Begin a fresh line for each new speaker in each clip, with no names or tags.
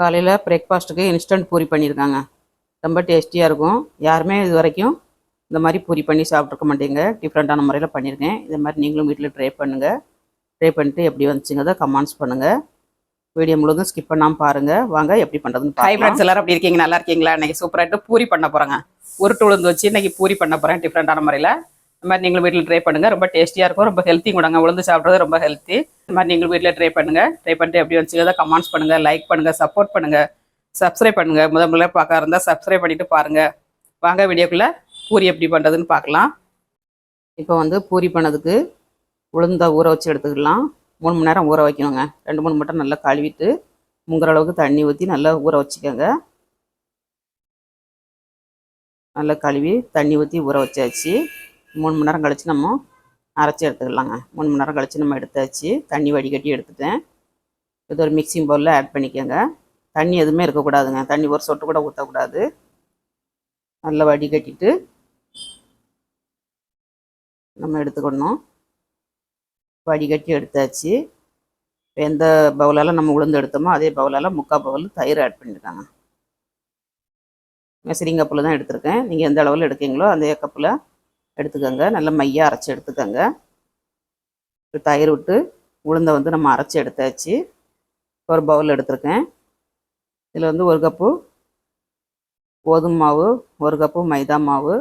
காலையில் பிரேக்ஃபாஸ்ட்டுக்கு இன்ஸ்டன்ட் பூரி பண்ணியிருக்காங்க ரொம்ப டேஸ்டியாக இருக்கும் யாருமே இது வரைக்கும் இந்த மாதிரி பூரி பண்ணி சாப்பிட்ருக்க மாட்டேங்க டிஃப்ரெண்ட்டான முறையில் பண்ணியிருக்கேன் இது மாதிரி நீங்களும் வீட்டில் ட்ரை பண்ணுங்கள் ட்ரை பண்ணிட்டு எப்படி வந்துச்சுங்கிறத கமெண்ட்ஸ் பண்ணுங்கள் வீடியோ முழுதும் ஸ்கிப் பண்ணாமல் பாருங்கள் வாங்க எப்படி பண்ணுறதுன்னு ஹை ஃப்ரெண்ட்ஸ் எல்லாரும் அப்படி இருக்கீங்க நல்லா இருக்கீங்களா இன்றைக்கி சூப்பராகிட்டு பூரி பண்ண போகிறேங்க உருட்டு உளுந்து வச்சு இன்றைக்கி பூரி பண்ண போகிறேன் டிஃப்ரெண்ட்டான முறையில் இந்த மாதிரி நீங்களும் வீட்டில் ட்ரை பண்ணுங்கள் ரொம்ப டேஸ்ட்டியாக இருக்கும் ரொம்ப ஹெல்த்தி கொடுங்க உளுந்து சாப்பிட்றது ரொம்ப ஹெல்த்தி இந்த மாதிரி நீங்கள் வீட்டில் ட்ரை பண்ணுங்கள் ட்ரை பண்ணிட்டு எப்படி வச்சுக்கிறதா கமெண்ட்ஸ் பண்ணுங்கள் லைக் பண்ணுங்கள் சப்போர்ட் பண்ணுங்கள் சப்ஸ்கிரைப் பண்ணுங்கள் முதல் முதல்ல பார்க்க இருந்தால் சப்ஸ்கிரைப் பண்ணிவிட்டு பாருங்கள் வாங்க வீடியோக்குள்ளே பூரி எப்படி பண்ணுறதுன்னு பார்க்கலாம் இப்போ வந்து பூரி பண்ணதுக்கு உளுந்த ஊற வச்சு எடுத்துக்கலாம் மூணு மணி நேரம் ஊற வைக்கணுங்க ரெண்டு மூணு மட்டும் நல்லா கழுவிட்டு முங்குற அளவுக்கு தண்ணி ஊற்றி நல்லா ஊற வச்சுக்கோங்க நல்லா கழுவி தண்ணி ஊற்றி ஊற வச்சாச்சு மூணு மணி நேரம் கழித்து நம்ம அரைச்சி எடுத்துக்கலாங்க மூணு மணி நேரம் கழித்து நம்ம எடுத்தாச்சு தண்ணி வடிகட்டி எடுத்துட்டேன் இது ஒரு மிக்சிங் பவுலில் ஆட் பண்ணிக்கோங்க தண்ணி எதுவுமே இருக்கக்கூடாதுங்க தண்ணி ஒரு சொட்டு கூட ஊற்றக்கூடாது நல்லா வடிகட்டிட்டு நம்ம எடுத்துக்கணும் வடிகட்டி எடுத்தாச்சு இப்போ எந்த பவுலால் நம்ம உளுந்து எடுத்தோமோ அதே பவுலால் முக்கால் பவுல் தயிர் ஆட் பண்ணியிருக்காங்க மெசரிங் கப்பில் தான் எடுத்திருக்கேன் நீங்கள் எந்த அளவில் எடுக்கீங்களோ அதே கப்பில் எடுத்துக்கோங்க நல்லா மையாக அரைச்சி எடுத்துக்கோங்க தயிர் விட்டு உளுந்தை வந்து நம்ம அரைச்சி எடுத்தாச்சு ஒரு பவுல் எடுத்திருக்கேன் இதில் வந்து ஒரு கப்பு கோதுமை மாவு ஒரு கப்பு மைதா மாவு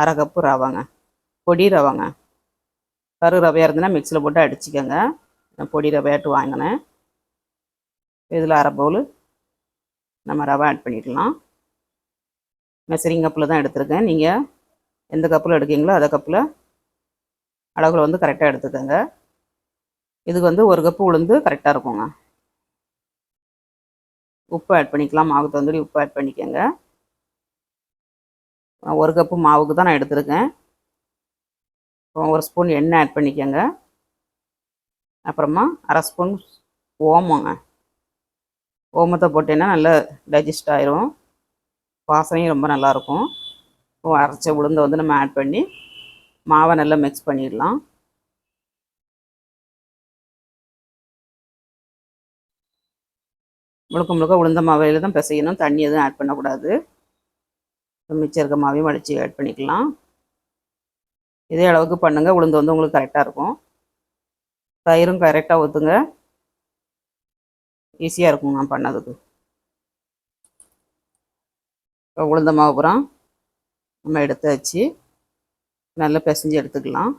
அரை கப்பு ரவாங்க பொடி ரவாங்க கரு ரவையாக இருந்ததுன்னா மிக்சியில் போட்டு அடிச்சுக்கோங்க நான் பொடி ரவையாட்டு வாங்கினேன் இதில் அரை பவுல் நம்ம ரவை ஆட் பண்ணிடலாம் மெசரிங் கப்பில் தான் எடுத்திருக்கேன் நீங்கள் எந்த கப்பில் எடுக்கீங்களோ அதை கப்பில் அளவில் வந்து கரெக்டாக எடுத்துக்கோங்க இதுக்கு வந்து ஒரு கப்பு உளுந்து கரெக்டாக இருக்குங்க உப்பு ஆட் பண்ணிக்கலாம் மாவு தந்தூரி உப்பு ஆட் பண்ணிக்கோங்க ஒரு கப்பு மாவுக்கு தான் நான் எடுத்திருக்கேன் ஒரு ஸ்பூன் எண்ணெய் ஆட் பண்ணிக்கோங்க அப்புறமா அரை ஸ்பூன் ஓமங்க ஓமத்தை போட்டேன்னா நல்லா டைஜஸ்ட் ஆயிரும் வாசனையும் ரொம்ப நல்லாயிருக்கும் அரைச்ச உளுந்தை வந்து நம்ம ஆட் பண்ணி மாவை நல்லா மிக்ஸ் பண்ணிடலாம் முழுக்க முழுக்க உளுந்த மாவையில் தான் பிசையணும் தண்ணி எதுவும் ஆட் பண்ணக்கூடாது மிச்சம் இருக்க மாவையும் வடித்து ஆட் பண்ணிக்கலாம் இதே அளவுக்கு பண்ணுங்கள் உளுந்து வந்து உங்களுக்கு கரெக்டாக இருக்கும் தயிரும் கரெக்டாக ஊற்றுங்க ஈஸியாக இருக்கும் நான் பண்ணதுக்கு உளுந்த மாவு நம்ம எடுத்து வச்சு நல்லா பிசைஞ்சு எடுத்துக்கலாம்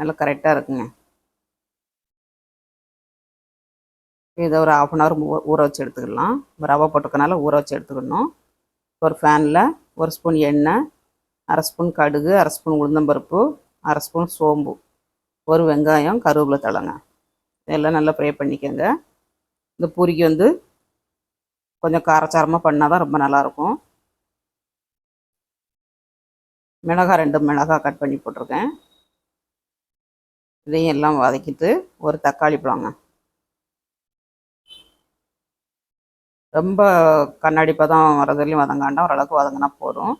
நல்லா கரெக்டாக இருக்குங்க இதை ஒரு ஆஃப் அன் ஹவர் ஊற வச்சு எடுத்துக்கலாம் ரவை போட்டுக்கனால ஊற வச்சு எடுத்துக்கணும் ஒரு ஃபேனில் ஒரு ஸ்பூன் எண்ணெய் அரை ஸ்பூன் கடுகு அரை ஸ்பூன் உளுந்தம்பருப்பு அரை ஸ்பூன் சோம்பு ஒரு வெங்காயம் கருவேப்பிலை தழைங்க இதெல்லாம் நல்லா ஃப்ரை பண்ணிக்கோங்க இந்த பூரிக்கு வந்து கொஞ்சம் காரச்சாரமாக பண்ணால் தான் ரொம்ப நல்லாயிருக்கும் மிளகாய் ரெண்டு மிளகாய் கட் பண்ணி போட்டிருக்கேன் இதையும் எல்லாம் வதக்கிட்டு ஒரு தக்காளி பழங்க ரொம்ப கண்ணாடி பதம் வரதுலையும் வதங்காண்டாம் ஓரளவுக்கு வதங்கினா போதும்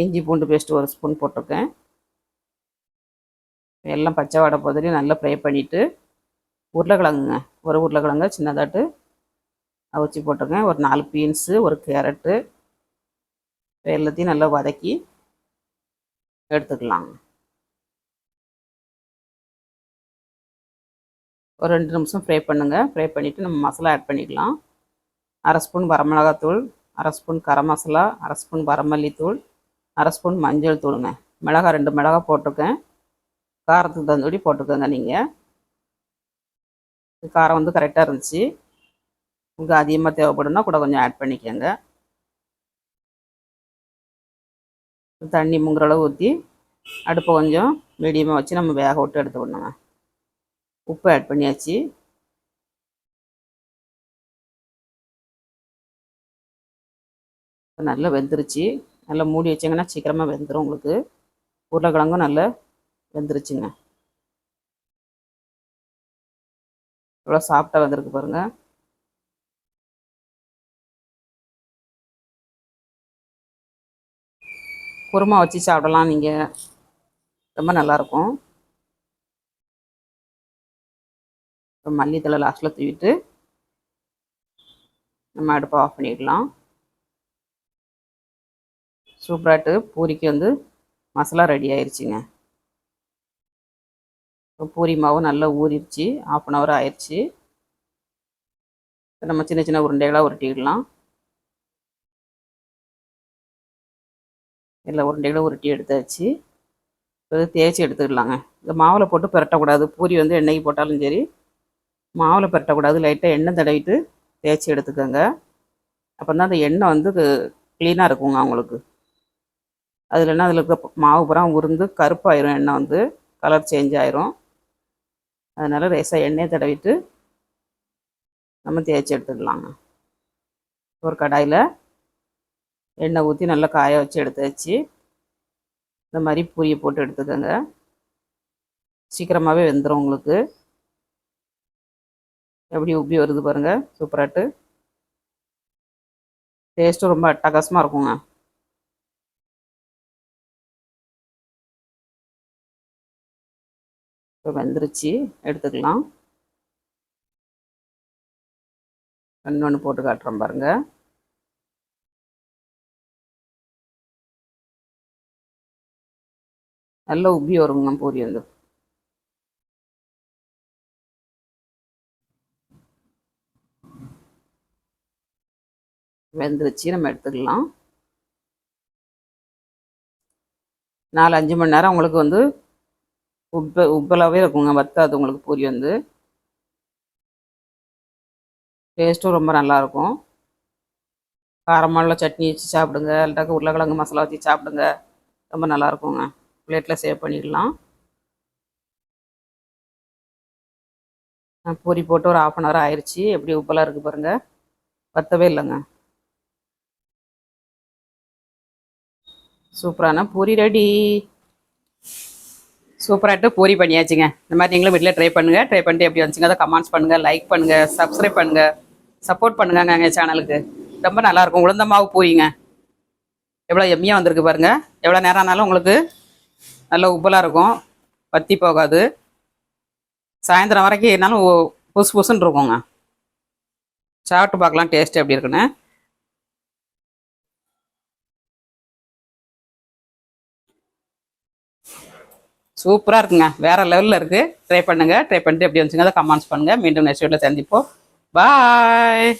இஞ்சி பூண்டு பேஸ்ட்டு ஒரு ஸ்பூன் போட்டிருக்கேன் எல்லாம் பச்சை வடை பதறி நல்லா ஃப்ரை பண்ணிவிட்டு உருளைக்கிழங்குங்க ஒரு உருளைக்கிழங்க சின்னதாட்டு அவிச்சி போட்டுங்க ஒரு நாலு பீன்ஸு ஒரு கேரட்டு எல்லாத்தையும் நல்லா வதக்கி எடுத்துக்கலாம் ஒரு ரெண்டு நிமிஷம் ஃப்ரை பண்ணுங்கள் ஃப்ரை பண்ணிவிட்டு நம்ம மசாலா ஆட் பண்ணிக்கலாம் அரை ஸ்பூன் வரமிளகாத்தூள் அரை ஸ்பூன் கரம் மசாலா அரை ஸ்பூன் வரமல்லித்தூள் அரை ஸ்பூன் மஞ்சள் தூளுங்க மிளகா ரெண்டு மிளகா போட்டிருக்கேன் காரத்துக்கு தந்தபடி போட்டுக்கோங்க நீங்கள் காரம் வந்து கரெக்டாக இருந்துச்சு உங்களுக்கு அதிகமாக தேவைப்படும்னா கூட கொஞ்சம் ஆட் பண்ணிக்கோங்க தண்ணி முங்குற அளவு ஊற்றி அடுப்பை கொஞ்சம் மீடியமாக வச்சு நம்ம வேக விட்டு எடுத்து விடணுங்க உப்பு ஆட் பண்ணியாச்சு நல்லா வெந்துருச்சு நல்லா மூடி வச்சிங்கன்னா சீக்கிரமாக வெந்துடும் உங்களுக்கு உருளைக்கிழங்கும் நல்லா வெந்துருச்சுங்க எவ்வளோ சாப்பிட்டா வந்திருக்கு பாருங்கள் குருமா வச்சு சாப்பிடலாம் நீங்கள் ரொம்ப நல்லாயிருக்கும் மல்லித்தலை லாஸ்ட்டில் தூவிட்டு நம்ம அடுப்பை ஆஃப் பண்ணிடலாம் சூப்பராகிட்டு பூரிக்கு வந்து மசாலா ரெடி ஆயிடுச்சுங்க பூரி மாவும் நல்லா ஊறிடுச்சு ஆஃப் அன் ஹவர் ஆயிடுச்சு நம்ம சின்ன சின்ன உருண்டைகளாக உருட்டிடலாம் இல்லை உருண்டைகளும் உருட்டி எடுத்தாச்சு இப்போ தேய்ச்சி எடுத்துக்கலாங்க இந்த மாவில் போட்டு புரட்டக்கூடாது பூரி வந்து எண்ணெய்க்கு போட்டாலும் சரி மாவில் புரட்டக்கூடாது லைட்டாக எண்ணெய் தடவிட்டு தேய்ச்சி எடுத்துக்கோங்க அப்போ தான் அந்த எண்ணெய் வந்து க்ளீனாக இருக்குங்க அவங்களுக்கு அது இல்லைன்னா அதில் இருக்க மாவு பூரா உருந்து கருப்பாயிரும் எண்ணெய் வந்து கலர் சேஞ்ச் ஆயிரும் அதனால் லேசாக எண்ணெயை தடவிட்டு நம்ம தேய்ச்சி எடுத்துக்கலாங்க ஒரு கடாயில் எண்ணெய் ஊற்றி நல்லா காய வச்சு எடுத்து வச்சு இந்த மாதிரி பூரியை போட்டு எடுத்துக்கோங்க சீக்கிரமாகவே வெந்துடும் உங்களுக்கு எப்படி உப்பி வருது பாருங்கள் சூப்பராட்டு டேஸ்ட்டும் ரொம்ப அட்டகாசமாக இருக்குங்க இப்போ வெந்துருச்சு எடுத்துக்கலாம் ஒன்று போட்டு காட்டுறோம் பாருங்கள் നല്ല ഉബിയുറങ്ങണം പോരിയല്ലോ வெந்துருச்சு நம்ம எடுத்துக்கலாம் நாலு அஞ்சு மணி நேரம் உங்களுக்கு வந்து உப்ப உப்பலாகவே இருக்குங்க வத்தாது உங்களுக்கு பூரி வந்து டேஸ்ட்டும் ரொம்ப நல்லாயிருக்கும் காரமான சட்னி வச்சு சாப்பிடுங்க இல்லாட்டாக்க உருளைக்கிழங்கு மசாலா வச்சு சாப்பிடுங்க ரொம்ப நல்லாயிருக்குங்க பிளேட்டில் சேவ் பண்ணிடலாம் பூரி போட்டு ஒரு ஆஃப் அன் ஹவர் ஆயிடுச்சு எப்படி உப்பெல்லாம் இருக்குது பாருங்கள் பத்தவே இல்லைங்க சூப்பரான பூரி ரெடி சூப்பராகிட்டு பூரி பண்ணியாச்சுங்க இந்த மாதிரி நீங்களும் வீட்டில் ட்ரை பண்ணுங்கள் ட்ரை பண்ணிட்டு எப்படி வந்துச்சுங்க அதை கமெண்ட்ஸ் பண்ணுங்கள் லைக் பண்ணுங்கள் சப்ஸ்கிரைப் பண்ணுங்கள் சப்போர்ட் பண்ணுங்கங்க எங்கள் சேனலுக்கு ரொம்ப நல்லாயிருக்கும் உளுந்தமாவு பூரிங்க எவ்வளோ எம்மியாக வந்திருக்கு பாருங்கள் எவ்வளோ நேரம் ஆனாலும் உங்களுக்கு நல்ல உப்பலாக இருக்கும் பத்தி போகாது சாயந்தரம் வரைக்கும் என்னாலும் புசு புசுன்னு இருக்குங்க சாப்பிட்டு பார்க்கலாம் டேஸ்ட் எப்படி இருக்குன்னு சூப்பராக இருக்குங்க வேறு லெவலில் இருக்குது ட்ரை பண்ணுங்கள் ட்ரை பண்ணிட்டு எப்படி வந்துச்சுங்க அதை கமெண்ட்ஸ் பண்ணுங்கள் மீண்டும் நெக்ஸ்ட் வீட்டில் சந்திப்போம் பாய்